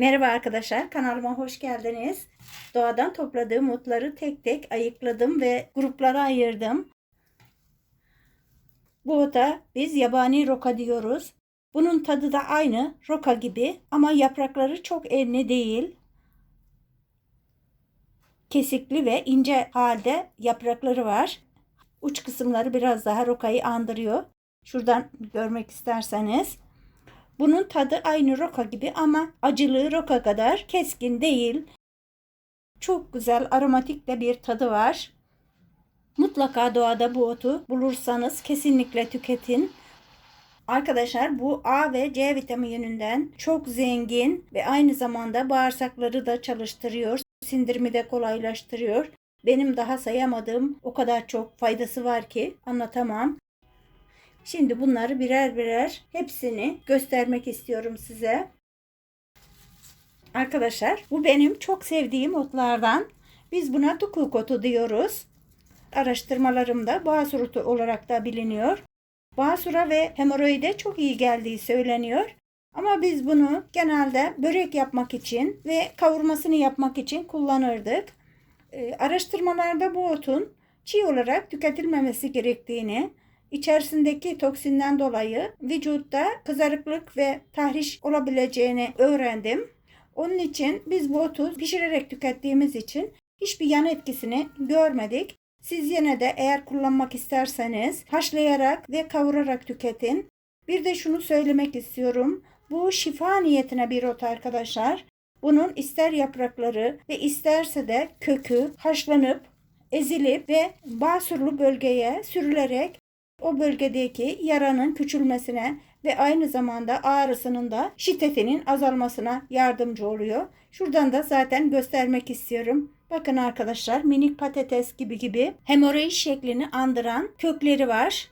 Merhaba arkadaşlar, kanalıma hoş geldiniz. Doğadan topladığım otları tek tek ayıkladım ve gruplara ayırdım. Bu ota biz yabani roka diyoruz. Bunun tadı da aynı roka gibi ama yaprakları çok enli değil. Kesikli ve ince halde yaprakları var. Uç kısımları biraz daha rokayı andırıyor. Şuradan görmek isterseniz. Bunun tadı aynı roka gibi ama acılığı roka kadar keskin değil. Çok güzel aromatik de bir tadı var. Mutlaka doğada bu otu bulursanız kesinlikle tüketin. Arkadaşlar bu A ve C vitamininden çok zengin ve aynı zamanda bağırsakları da çalıştırıyor. Sindirimi de kolaylaştırıyor. Benim daha sayamadığım o kadar çok faydası var ki anlatamam. Şimdi bunları birer birer hepsini göstermek istiyorum size. Arkadaşlar bu benim çok sevdiğim otlardan. Biz buna tukuk otu diyoruz. Araştırmalarımda basur otu olarak da biliniyor. Basura ve hemoroide çok iyi geldiği söyleniyor. Ama biz bunu genelde börek yapmak için ve kavurmasını yapmak için kullanırdık. Ee, araştırmalarda bu otun çiğ olarak tüketilmemesi gerektiğini, içerisindeki toksinden dolayı vücutta kızarıklık ve tahriş olabileceğini öğrendim. Onun için biz bu otu pişirerek tükettiğimiz için hiçbir yan etkisini görmedik. Siz yine de eğer kullanmak isterseniz haşlayarak ve kavurarak tüketin. Bir de şunu söylemek istiyorum. Bu şifa niyetine bir ot arkadaşlar. Bunun ister yaprakları ve isterse de kökü haşlanıp ezilip ve basurlu bölgeye sürülerek o bölgedeki yaranın küçülmesine ve aynı zamanda ağrısının da şiddetinin azalmasına yardımcı oluyor. Şuradan da zaten göstermek istiyorum. Bakın arkadaşlar minik patates gibi gibi hemoroid şeklini andıran kökleri var.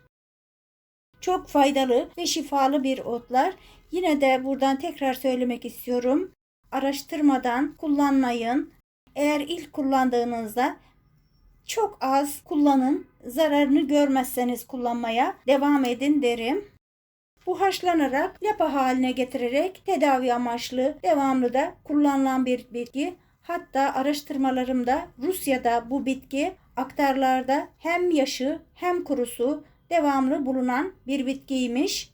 Çok faydalı ve şifalı bir otlar. Yine de buradan tekrar söylemek istiyorum. Araştırmadan kullanmayın. Eğer ilk kullandığınızda çok az kullanın. Zararını görmezseniz kullanmaya devam edin derim. Bu haşlanarak lapa haline getirerek tedavi amaçlı devamlı da kullanılan bir bitki. Hatta araştırmalarımda Rusya'da bu bitki aktarlarda hem yaşı hem kurusu devamlı bulunan bir bitkiymiş.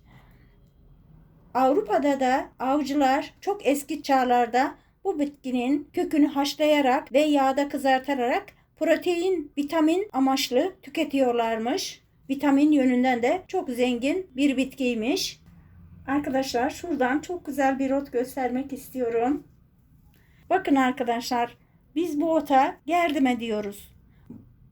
Avrupa'da da avcılar çok eski çağlarda bu bitkinin kökünü haşlayarak ve yağda kızartarak protein, vitamin amaçlı tüketiyorlarmış. Vitamin yönünden de çok zengin bir bitkiymiş. Arkadaşlar şuradan çok güzel bir ot göstermek istiyorum. Bakın arkadaşlar biz bu ota gerdime diyoruz.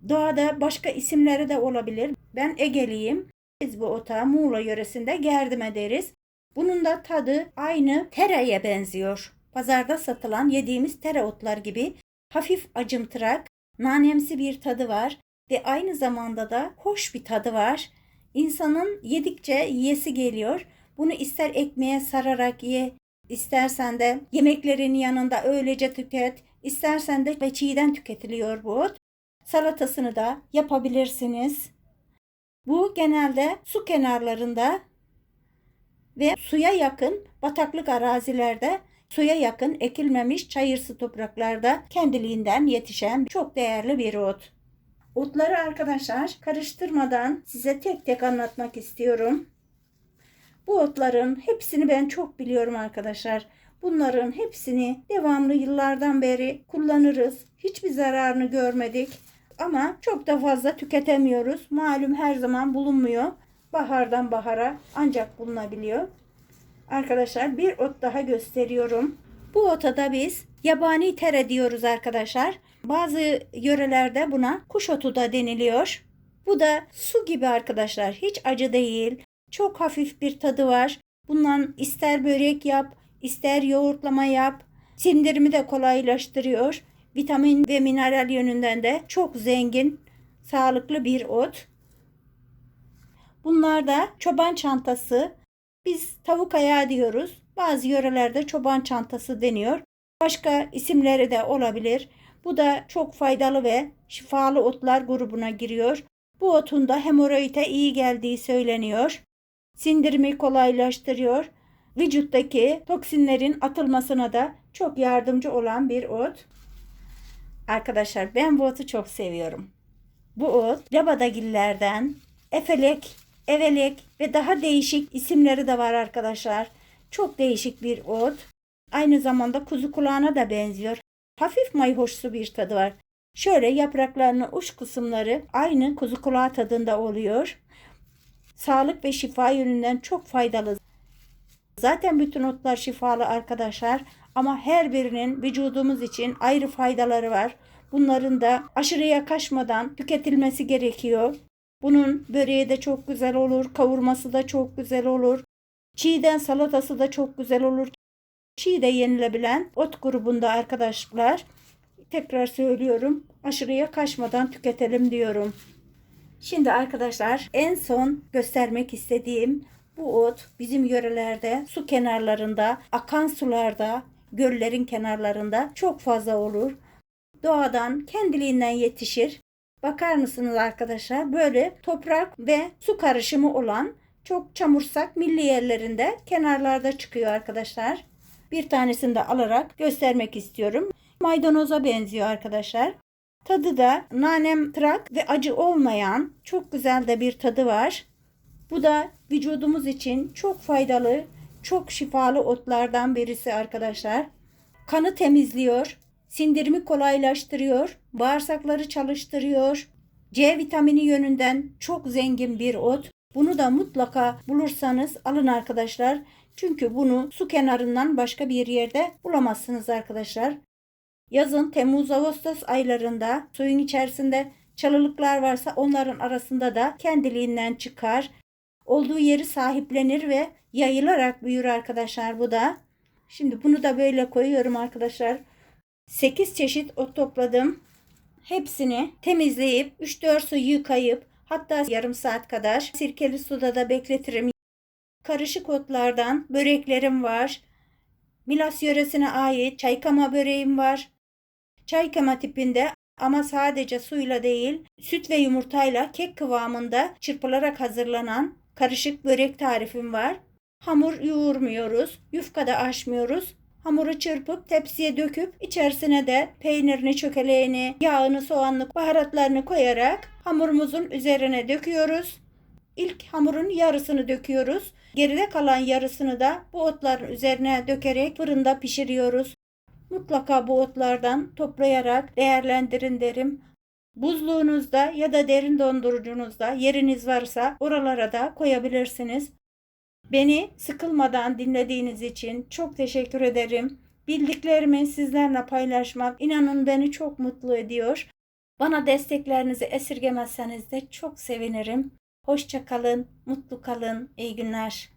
Doğada başka isimleri de olabilir. Ben Egeliyim. Biz bu ota Muğla yöresinde gerdime deriz. Bunun da tadı aynı tereye benziyor. Pazarda satılan yediğimiz tereotlar gibi hafif acımtırak, nanemsi bir tadı var ve aynı zamanda da hoş bir tadı var. İnsanın yedikçe yiyesi geliyor. Bunu ister ekmeğe sararak ye, istersen de yemeklerin yanında öylece tüket, istersen de ve çiğden tüketiliyor bu ot. Salatasını da yapabilirsiniz. Bu genelde su kenarlarında ve suya yakın bataklık arazilerde suya yakın ekilmemiş çayırsı topraklarda kendiliğinden yetişen çok değerli bir ot. Otları arkadaşlar karıştırmadan size tek tek anlatmak istiyorum. Bu otların hepsini ben çok biliyorum arkadaşlar. Bunların hepsini devamlı yıllardan beri kullanırız. Hiçbir zararını görmedik. Ama çok da fazla tüketemiyoruz. Malum her zaman bulunmuyor. Bahardan bahara ancak bulunabiliyor. Arkadaşlar bir ot daha gösteriyorum. Bu ota da biz yabani tere diyoruz arkadaşlar. Bazı yörelerde buna kuş otu da deniliyor. Bu da su gibi arkadaşlar. Hiç acı değil. Çok hafif bir tadı var. Bundan ister börek yap, ister yoğurtlama yap. Sindirimi de kolaylaştırıyor. Vitamin ve mineral yönünden de çok zengin, sağlıklı bir ot. Bunlar da çoban çantası. Biz tavuk ayağı diyoruz. Bazı yörelerde çoban çantası deniyor. Başka isimleri de olabilir. Bu da çok faydalı ve şifalı otlar grubuna giriyor. Bu otun da hemoroide iyi geldiği söyleniyor. Sindirimi kolaylaştırıyor. vücuttaki toksinlerin atılmasına da çok yardımcı olan bir ot. Arkadaşlar ben bu otu çok seviyorum. Bu ot labadagillerden, efelek, evelek ve daha değişik isimleri de var arkadaşlar. Çok değişik bir ot. Aynı zamanda kuzu kulağına da benziyor. Hafif mayhoşsu bir tadı var. Şöyle yapraklarının uç kısımları aynı kuzu kulağı tadında oluyor. Sağlık ve şifa yönünden çok faydalı. Zaten bütün otlar şifalı arkadaşlar ama her birinin vücudumuz için ayrı faydaları var. Bunların da aşırıya kaçmadan tüketilmesi gerekiyor. Bunun böreği de çok güzel olur, kavurması da çok güzel olur. Çiğden salatası da çok güzel olur. Çiğ de yenilebilen ot grubunda arkadaşlar. Tekrar söylüyorum. Aşırıya kaçmadan tüketelim diyorum. Şimdi arkadaşlar en son göstermek istediğim bu ot bizim yörelerde su kenarlarında, akan sularda, göllerin kenarlarında çok fazla olur. Doğadan kendiliğinden yetişir. Bakar mısınız arkadaşlar? Böyle toprak ve su karışımı olan çok çamursak milli yerlerinde kenarlarda çıkıyor arkadaşlar. Bir tanesini de alarak göstermek istiyorum. Maydanoza benziyor arkadaşlar. Tadı da nanem trak ve acı olmayan çok güzel de bir tadı var. Bu da vücudumuz için çok faydalı, çok şifalı otlardan birisi arkadaşlar. Kanı temizliyor, sindirimi kolaylaştırıyor, bağırsakları çalıştırıyor. C vitamini yönünden çok zengin bir ot. Bunu da mutlaka bulursanız alın arkadaşlar. Çünkü bunu su kenarından başka bir yerde bulamazsınız arkadaşlar. Yazın Temmuz-Ağustos aylarında suyun içerisinde çalılıklar varsa onların arasında da kendiliğinden çıkar. Olduğu yeri sahiplenir ve yayılarak büyür arkadaşlar bu da. Şimdi bunu da böyle koyuyorum arkadaşlar. 8 çeşit ot topladım. Hepsini temizleyip 3-4 su yıkayıp hatta yarım saat kadar sirkeli suda da bekletirim. Karışık otlardan böreklerim var. Milas yöresine ait çaykama böreğim var. Çaykama tipinde ama sadece suyla değil, süt ve yumurtayla kek kıvamında çırpılarak hazırlanan karışık börek tarifim var. Hamur yoğurmuyoruz, yufkada açmıyoruz. Hamuru çırpıp tepsiye döküp içerisine de peynirini, çökeleğini, yağını, soğanlı, baharatlarını koyarak hamurumuzun üzerine döküyoruz. İlk hamurun yarısını döküyoruz. Geride kalan yarısını da bu otların üzerine dökerek fırında pişiriyoruz. Mutlaka bu otlardan toplayarak değerlendirin derim. Buzluğunuzda ya da derin dondurucunuzda yeriniz varsa oralara da koyabilirsiniz. Beni sıkılmadan dinlediğiniz için çok teşekkür ederim. Bildiklerimi sizlerle paylaşmak inanın beni çok mutlu ediyor. Bana desteklerinizi esirgemezseniz de çok sevinirim. Hoşça kalın, mutlu kalın, iyi günler.